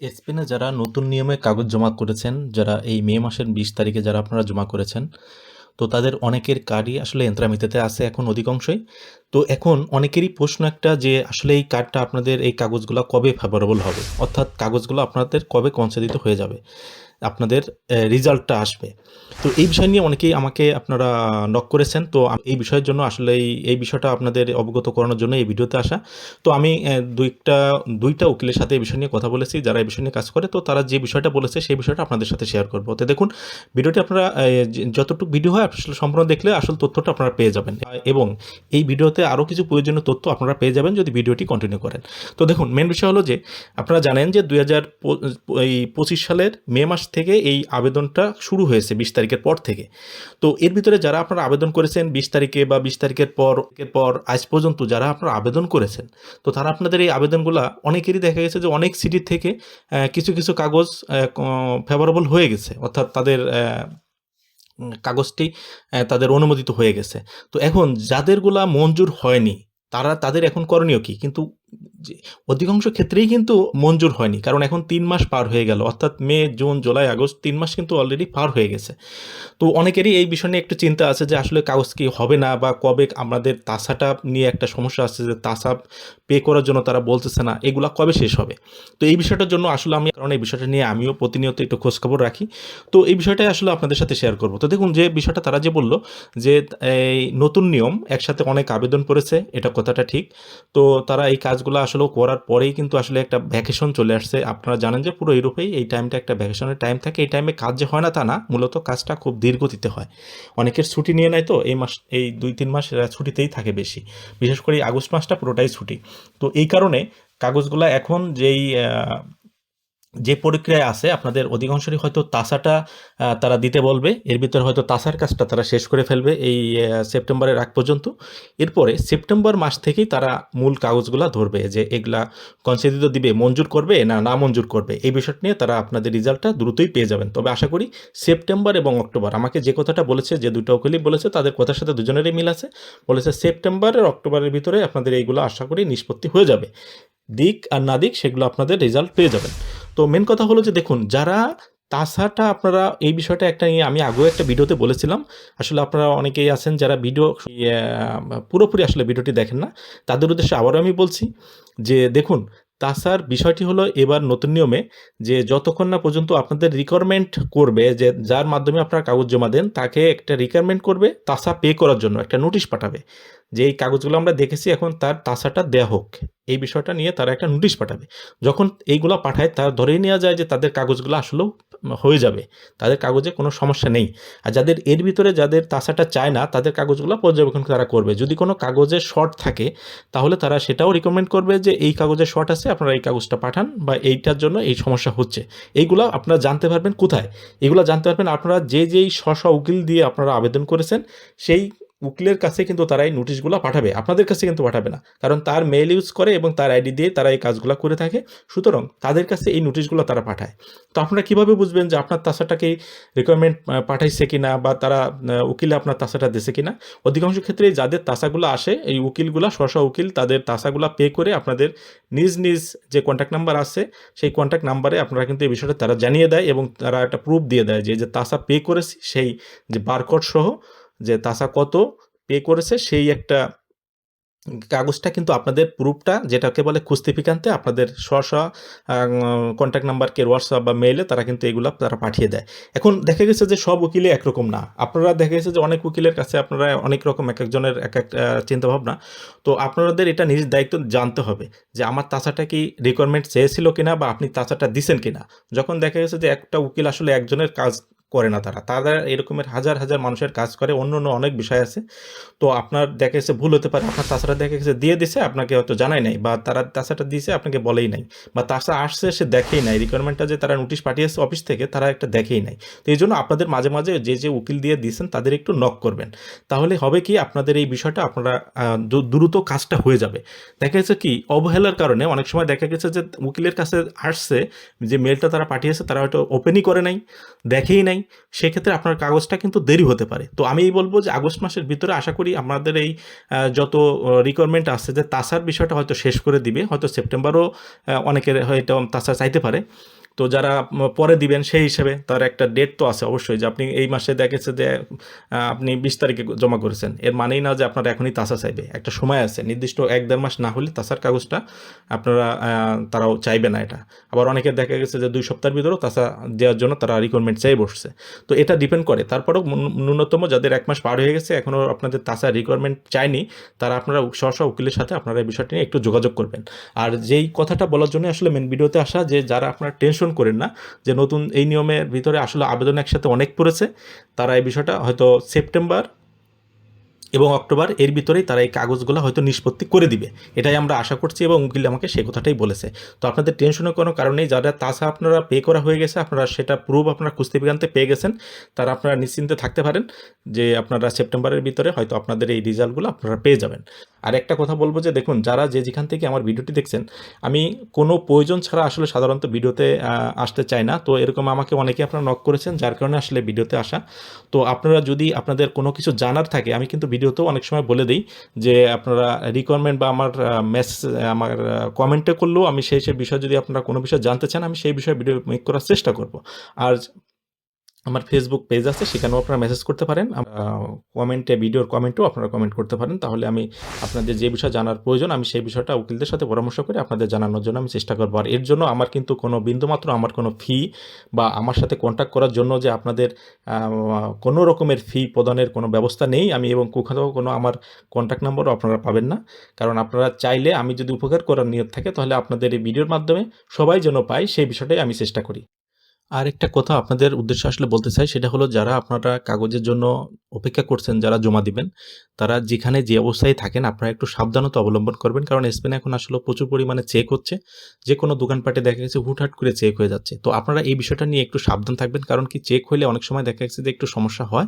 স্পেনে যারা নতুন নিয়মে কাগজ জমা করেছেন, যারা এই মে মাসের ২০ তারিখে যারা আপনারা জমা করেছেন, তো তাদের অনেকের কার্ডই আসলে এন্ত্রামিতেতে আছে এখন অধিকাংশই। তো এখন অনেকেরই প্রশ্ন একটা যে আসলে এই কার্ডটা আপনাদের এই কাগজগুলো কবে ফেভারেবল হবে? অর্থাৎ কাগজগুলো আপনাদের কবে কনসেদিত হয়ে যাবে? আপনাদের রেজাল্টটা আসবে। তো এই বিষয় নিয়ে অনেকেই আমাকে আপনারা নক করেছেন। তো এই বিষয়ের জন্য আসলে এই, বিষয়টা আপনাদের অবগত করানোর জন্য এই ভিডিওতে আসা। তো আমি দুইটা ২ টা ২ টা উকিলের সাথে এই বিষয় নিয়ে কথা বলেছি, যারা এই বিষয় নিয়ে কাজ করে। তো তারা যে বিষয়টা বলেছে সেই বিষয়টা আপনাদের সাথে শেয়ার করব। তো দেখুন ভিডিওটি আপনারা যতটুকু ভিডিও হয় আসলে সম্পূর্ণ দেখলে আসল তথ্যটা আপনারা পেয়ে যাবেন। এবং এই ভিডিওতে আরও কিছু প্রয়োজনীয় তথ্য আপনারা পেয়ে যাবেন যদি ভিডিওটি কন্টিনিউ করেন। তো দেখুন মেন বিষয় হলো যে আপনারা জানেন যে ২০০০ প এই ২৫ সালের মে মাস থেকে এই আবেদনটা শুরু হয়েছে ২০ তারিখের পর থেকে। তো এর ভিতরে যারা আপনারা আবেদন করেছেন ২০ তারিখে বা ২০ তারিখের পর পর আজ পর্যন্ত যারা আপনারা আবেদন করেছেন, তো তারা আপনাদের এই আবেদনগুলা অনেকেরই দেখা গেছে যে অনেক সিটির থেকে কিছু, কিছু কাগজ ফেভারেবল হয়ে গেছে। অর্থাৎ তাদের কাগজটি তাদের অনুমোদিত হয়ে গেছে। তো এখন যাদেরগুলা মঞ্জুর হয়নি, তারা তাদের এখন করণীয় কি? কিন্তু অধিকাংশ ক্ষেত্রেই কিন্তু মঞ্জুর হয়নি। কারণ এখন তিন মাস পার হয়ে গেল। অর্থাৎ মে, জুন, জুলাই, আগস্ট তিন মাস কিন্তু অলরেডি পার হয়ে গেছে। তো অনেকেরই এই বিষয় নিয়ে একটু চিন্তা আছে যে আসলে কাগজ কি হবে না বা কবে আমাদের তাসাটা নিয়ে একটা সমস্যা আছে যে তাসা পে করার জন্য তারা বলতেছে না, এগুলা কবে শেষ হবে? তো এই বিষয়টার জন্য আসলে আমি কারণ এই বিষয়টা নিয়ে আমিও প্রতিনিয়ত একটু খোঁজখবর রাখি। তো এই বিষয়টাই আসলে আপনাদের সাথে শেয়ার করব। তো দেখুন যে বিষয়টা তারা যে বলল যে এই নতুন নিয়ম একসাথে অনেক আবেদন করেছে, এটা কথাটা ঠিক। তো তারা এই কাজগুলা আসলে করার পরেই কিন্তু আসলে একটা ভ্যাকেশন চলে আসছে। আপনারা জানেন যে পুরো ইউরোপেই এই টাইমটা একটা ভ্যাকেশনের টাইম থাকে। এই টাইমে কাজ যে হয় না তা না। মূলত কাজটা খুব দীর্ঘতিতে হয়। অনেকের ছুটি নিয়ে নেয় তো, এই মাস, এই ২-৩ মাস ছুটিতেই থাকে বেশি। বিশেষ করে আগস্ট মাসটা পুরোটাই ছুটি। তো এই কারণে কাগজগুলো এখন যেই যে প্রক্রিয়ায় আছে আপনাদের অধিকাংশেরই হয়তো তাসাটা তারা দিতে বলবে। এর ভিতরে হয়তো তাসার কাজটা তারা শেষ করে ফেলবে এই সেপ্টেম্বরের আগ পর্যন্ত। এরপরে সেপ্টেম্বর মাস থেকেই তারা মূল কাগজগুলা ধরবে যে এগুলা কনসিডিত দিবে, মঞ্জুর করবে না না মঞ্জুর করবে। এই বিষয়টা নিয়ে তারা আপনাদের রিজাল্টটা দ্রুতই পেয়ে যাবেন। তবে আশা করি সেপ্টেম্বর এবং অক্টোবর আমাকে যে কথাটা বলেছে যে ২ টা উকিলই বলেছে তাদের কথার সাথে দুজনেরই মিল আছে। বলেছে সেপ্টেম্বর আর অক্টোবরের ভিতরে আপনাদের এইগুলো আশা করি নিষ্পত্তি হয়ে যাবে। দিক আর না দিক সেগুলো আপনাদের রেজাল্ট পেয়ে যাবেন। তো মেন কথা হলো যে, দেখুন, যারা তাছাটা আপনারা এই বিষয়টা একটা নিয়ে আমি আগেও একটা ভিডিওতে বলেছিলাম। আসলে আপনারা অনেকেই আছেন যারা ভিডিও পুরোপুরি আসলে ভিডিওটি দেখেন না। তাদের উদ্দেশ্যে আবারও আমি বলছি যে, দেখুন তাসার বিষয়টি হলো এবার নতুন নিয়মে যে যতক্ষণ না পর্যন্ত আপনাদের রিকোয়ারমেন্ট করবে যে যার মাধ্যমে আপনারা কাগজ জমা দেন, তাকে একটা রিকোয়ারমেন্ট করবে তাসা পে করার জন্য একটা নোটিশ পাঠাবে। যে এই কাগজগুলো আমরা দেখেছি, এখন তার তাসাটা দেয়া হোক। এই বিষয়টা নিয়ে তারা একটা নোটিশ পাঠাবে। যখন এইগুলো পাঠায়, তার ধরেই নেওয়া যায় যে তাদের কাগজগুলো আসলেও হয়ে যাবে। তাদের কাগজে কোনো সমস্যা নেই। আর যাদের এর ভিতরে যাদের তাসাটা চায় না তাদের কাগজগুলো পর্যবেক্ষণ তারা করবে। যদি কোনো কাগজে শর্ট থাকে তাহলে তারা সেটাও রিকমেন্ড করবে যে এই কাগজে শর্ট আছে আপনারা এই কাগজটা পাঠান বা এইটার জন্য এই সমস্যা হচ্ছে। এইগুলো আপনারা জানতে পারবেন কোথায়? এগুলা জানতে পারবেন আপনারা যে যেই স্ব, উকিল দিয়ে আপনারা আবেদন করেছেন সেই উকিলের কাছে কিন্তু তারা এই নোটিশগুলা পাঠাবে। আপনাদের কাছে কিন্তু পাঠাবে না। কারণ তার মেইল ইউজ করে এবং তার আইডি দিয়ে তারা এই কাজগুলো করে থাকে। সুতরাং তাদের কাছে এই নোটিশগুলো তারা পাঠায়। তো আপনারা কীভাবে বুঝবেন যে আপনার তাসাটাকে রিকোয়ারমেন্ট পাঠাইছে কিনা বা তারা উকিলে আপনার তাসাটা দিছে কিনা? অধিকাংশ ক্ষেত্রেই যাদের তাসাগুলো আসে এই উকিলগুলা স্ব, স্ব উকিল তাদের তাসাগুলা পে করে আপনাদের নিজ, নিজ যে কনট্যাক্ট নাম্বার আছে সেই কনট্যাক্ট নাম্বারে আপনারা কিন্তু এই বিষয়টা তারা জানিয়ে দেয় এবং তারা একটা প্রুফ দিয়ে দেয় যে, যে তাসা পে করেছি সেই যে বারকোড সহ যে তাসা কত পে করেছে সেই একটা কাগজটা কিন্তু আপনাদের প্রুফটা যেটাকে বলে খুস্তিফিকান্তে আপনাদের স্ব, স্ব কন্ট্যাক্ট নাম্বারকে হোয়াটসঅ্যাপ বা মেইলে তারা কিন্তু এগুলা তারা পাঠিয়ে দেয়। এখন দেখা গেছে যে সব উকিলে একরকম না। আপনারা দেখা গেছে যে অনেক উকিলের কাছে আপনারা অনেক রকম এক একজনের এক এক চিন্তাভাবনা। তো আপনাদের এটা নিজ দায়িত্ব জানতে হবে যে আমার তাসাটা কি রিকোয়ারমেন্ট চেয়েছিল কিনা বা আপনি তাছাটা দিছেন কিনা? যখন দেখা গেছে যে একটা উকিল আসলে একজনের কাজ করে না তারা। তারা এরকমের হাজার, হাজার মানুষের কাজ করে। অন্য, অন্য অনেক বিষয় আছে। তো আপনার দেখা গেছে ভুল হতে পারে। আপনার তাছাড়া দেখা গেছে দিয়ে দিছে আপনাকে হয়তো জানাই নাই বা তারা তাছাড়া দিয়েছে আপনাকে বলেই নাই। বা তাছাড়া আসছে সে দেখেই নাই। রিকোয়ারমেন্টটা যে তারা নোটিশ পাঠিয়েছে অফিস থেকে তারা একটা দেখেই নাই। তো এই জন্য আপনাদের মাঝে, মাঝে যে, যে উকিল দিয়ে দিয়েছেন তাদের একটু নক করবেন। তাহলে হবে কি আপনাদের এই বিষয়টা আপনারা দ্রুত কাজটা হয়ে যাবে। দেখা গেছে কি অবহেলার কারণে অনেক সময় দেখা গেছে যে উকিলের কাছে আসছে যে মেলটা তারা পাঠিয়েছে তারা হয়তো ওপেনই করে নাই, দেখেই নাই। নাই সেক্ষেত্রে আপনার কাগজটা কিন্তু দেরি হতে পারে। তো আমি এই বলব যে আগস্ট মাসের ভিতরে আশা করি আমাদের এই যত রিকোয়ারমেন্ট আসছে যে তাসার বিষয়টা হয়তো শেষ করে দিবে, হয়তো সেপ্টেম্বরও অনেকের হয়তো তাসা চাইতে পারে। তো যারা পরে দিবেন সেই হিসেবে তার একটা ডেট তো আছে অবশ্যই যে আপনি এই মাসে দেখেছে যে আপনি বিশ তারিখে জমা করেছেন। এর মানেই না যে আপনারা এখনই তাসা চাইবে। একটা সময় আছে। নির্দিষ্ট এক দেড় মাস না হলে তাসার কাগজটা আপনারা তারাও চাইবে না এটা। আবার অনেকের দেখা গেছে যে দুই সপ্তাহের ভিতরেও তাসা দেওয়ার জন্য তারা রিকোয়ারমেন্ট চাই বসছে। তো এটা ডিপেন্ড করে। তারপরেও ন্যূনতম যাদের এক মাস পার হয়ে গেছে, এখনও আপনাদের তাসা রিকোয়ারমেন্ট চায়নি, তারা আপনারা সহসা উকিলের সাথে আপনারা এই বিষয়টি নিয়ে একটু যোগাযোগ করবেন। আর যেই কথাটা বলার জন্য আসলে মেন ভিডিওতে আসা যে, যারা আপনার টেনশন করেন না, যে নতুন এই নিয়মের ভিতরে আসলে আবেদন একসাথে অনেক পড়েছে। তারা এই বিষয়টা হয়তো সেপ্টেম্বর এবং অক্টোবর এর ভিতরেই তারা এই কাগজগুলো হয়তো নিষ্পত্তি করে দিবে। এটাই আমরা আশা করছি এবং উকিল আমাকে সেই কথাটাই বলেছে। তো আপনাদের টেনশনের কোনো কারণ নেই, যারা তাছা আপনারা পে করা হয়ে গেছে, আপনারা সেটা প্রুফ আপনারা কুস্তি বিজ্ঞানতে পেয়ে গেছেন, তারা আপনারা নিশ্চিন্তে থাকতে পারেন যে আপনারা সেপ্টেম্বরের ভিতরে হয়তো আপনাদের এই রেজাল্টগুলো আপনারা পেয়ে যাবেন। আর একটা কথা বলব যে দেখুন, যারা যে যেখান থেকে আমার ভিডিওটি দেখছেন, আমি কোনো প্রয়োজন ছাড়া আসলে সাধারণত ভিডিওতে আসতে চাই না। তো এরকম আমাকে অনেকে আপনারা নক করেছেন, যার কারণে আসলে ভিডিওতে আসা। তো আপনারা যদি আপনাদের কোনো কিছু জানার থাকে, আমি কিন্তু ভিডিওতেও অনেক সময় বলে দিই যে আপনারা রিকোয়ারমেন্ট বা আমার মেসেজ আমার কমেন্টে করলেও আমি সেই সেই বিষয় যদি আপনারা কোনো বিষয় জানতে চান, আমি সেই বিষয়ে ভিডিও মেক করার চেষ্টা করব। আর আমার ফেসবুক পেজ আছে, সেখানেও আপনারা মেসেজ করতে পারেন। কমেন্টে ভিডিওর কমেন্টেও আপনারা কমেন্ট করতে পারেন। তাহলে আমি আপনাদের যে বিষয় জানার প্রয়োজন, আমি সেই বিষয়টা উকিলদের সাথে পরামর্শ করে আপনাদের জানানোর জন্য আমি চেষ্টা করব। আর এর জন্য আমার কিন্তু কোনো বিন্দুমাত্র আমার কোনো ফি বা আমার সাথে কন্ট্যাক্ট করার জন্য যে আপনাদের কোনো রকমের ফি প্রদানের কোনো ব্যবস্থা নেই, আমি এবং কোথাও কোনো আমার কন্ট্যাক্ট নাম্বারও আপনারা পাবেন না। কারণ আপনারা চাইলে আমি যদি উপকার করার নিয়ত থাকে, তাহলে আপনাদের এই ভিডিওর মাধ্যমে সবাই যেন পায়, সেই বিষয়টাই আমি চেষ্টা করি। আর একটা কথা আপনাদের উদ্দেশ্য আসলে বলতে চাই, সেটা হলো যারা আপনারা কাগজের জন্য অপেক্ষা করছেন, যারা জমা দিবেন, তারা যেখানে যে অবস্থায় থাকেন, আপনারা একটু সাবধানতা অবলম্বন করবেন। কারণ স্পেনে এখন আসলে প্রচুর পরিমাণে চেক হচ্ছে। যে কোনো দোকানপাটে দেখা গেছে হুটহাট করে চেক হয়ে যাচ্ছে। তো আপনারা এই বিষয়টা নিয়ে একটু সাবধান থাকবেন। কারণ কি চেক হলে অনেক সময় দেখা গেছে যে একটু সমস্যা হয়।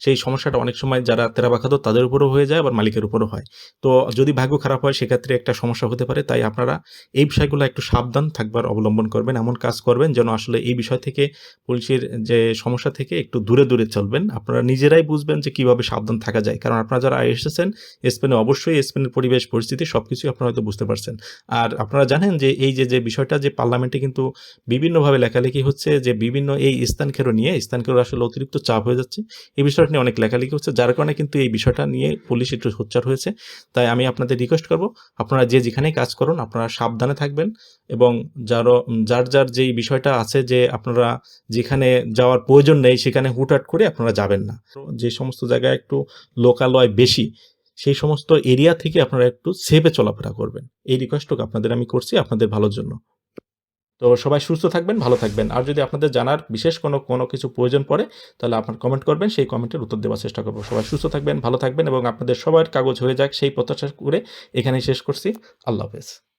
সেই সমস্যাটা অনেক সময় যারা তেরা বাখাতো তাদের উপরও হয়ে যায়, আবার মালিকের উপরও হয়। তো যদি ভাগ্য খারাপ হয়, সেক্ষেত্রে একটা সমস্যা হতে পারে। তাই আপনারা এই বিষয়গুলো একটু সাবধান থাকবার অবলম্বন করবেন। এমন কাজ করবেন যেন আসলে এই বিষয় থেকে, পুলিশের যে সমস্যা থেকে একটু দূরে দূরে চলবেন। আপনারা নিজেরাই বুঝবেন যে কীভাবে সাবধান থাকা যায়। কারণ আপনারা যারা এসেছেন, স্পেনে অবশ্যই স্পেনের পরিবেশ, পরিস্থিতি সব কিছুই আপনারা হয়তো বুঝতে পারছেন। আর আপনারা জানেন যে এই যে যে বিষয়টা যে পার্লামেন্টে কিন্তু বিভিন্নভাবে লেখালেখি হচ্ছে যে বিভিন্ন এই স্থান খেরো নিয়ে স্থান খেরো আসলে অতিরিক্ত চাপ হয়ে যাচ্ছে। এই বিষয়টা নিয়ে অনেক লেখালেখি হচ্ছে। যার কারণে কিন্তু এই বিষয়টা নিয়ে পুলিশ একটু সোচ্চার হয়েছে। তাই আমি আপনাদের রিকোয়েস্ট করব, আপনারা যে যেখানেই কাজ করুন, আপনারা সাবধানে থাকবেন এবং যার যার যার যেই বিষয়টা আছে যে আপনারা যেখানে যাওয়ার প্রয়োজন নেই, সেখানে হুটহাট করে আপনারা যাবেন না। যে সমস্ত জায়গায় একটু লোকালয় বেশি, সেই সমস্ত এরিয়া থেকে আপনারা একটু সেভে চলাফেরা করবেন। এই রিকোয়েস্টটুকু আপনাদের আমি করছি, আপনাদের ভালোর জন্য। তো সবাই সুস্থ থাকবেন, ভালো থাকবেন। আর যদি আপনাদের জানার বিশেষ কোনো কোনো কিছু প্রয়োজন পড়ে, তাহলে আপনার কমেন্ট করবেন, সেই কমেন্টের উত্তর দেওয়ার চেষ্টা করব। সবাই সুস্থ থাকবেন, ভালো থাকবেন এবং আপনাদের সবার কাগজ হয়ে যাক, সেই প্রত্যাশা করে এখানেই শেষ করছি। আল্লাহ হাফেজ।